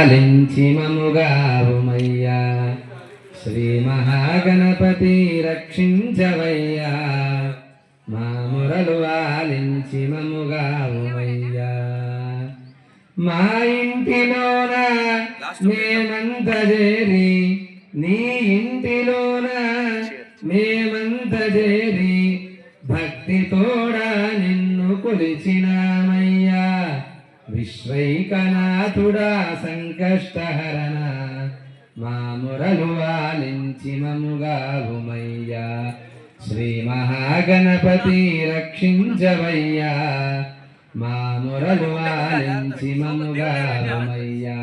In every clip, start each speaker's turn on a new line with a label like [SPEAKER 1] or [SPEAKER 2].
[SPEAKER 1] వాలించి మముగావుమయ్యా శ్రీ మహాగణపతి రక్షించవయ్యా. మా మురలు వాలించి మముగావుమయ్యా మా ఇంటిలోన మేమంత చేరి నీ ఇంటిలోన మేమంత చేరి భక్తితోడా నిన్ను కొలిచినామయ్యా విశ్వైకనాథుడా సంకష్టహరణ. మా మురలు వాలించి మముగావుమయ్యా శ్రీ మహాగణపతి రక్షించవయ్యా. మా మురలు వాలించి మముగావుమయ్యా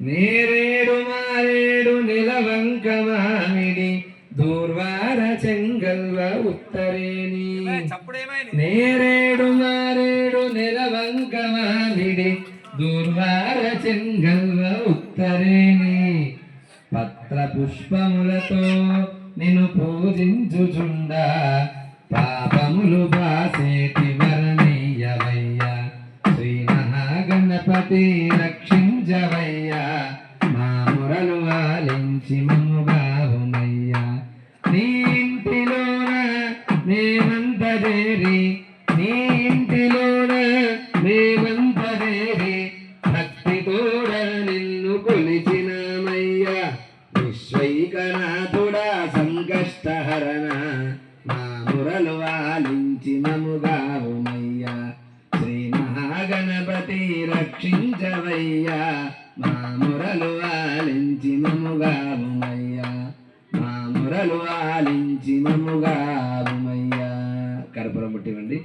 [SPEAKER 1] నేరేడు మారేడు నిలవంక మామిడి దూర్వార చెంగల్వ ఉత్తరేని నేరేడు నిలవంక మామిడి దూర్వార చెంగల్వ ఉత్తరేని. పత్ర పుష్పములతో నిన్ను పూజించుచుండ. పాపములు బాసేటి వరణీయవయ్యా. శ్రీ మహాగణపతి రక్షించవయ్యా. మా మురలు వాలించి మమ్ముగావుమయ్యా నీ ఇంటిలోన మేమంత చేరి విశ్వైకనాథుడా సంకష్టహరణ. మా మురలు వాలించి మముగావుమయ్యా. శ్రీ మహాగణపతి రక్షించవయ్యా. మా మురలు వాలించి మముగావుమయ్యా. మా మురలు వాలించి మముగావుమయ్యా. కర్పూరం పుట్టివండి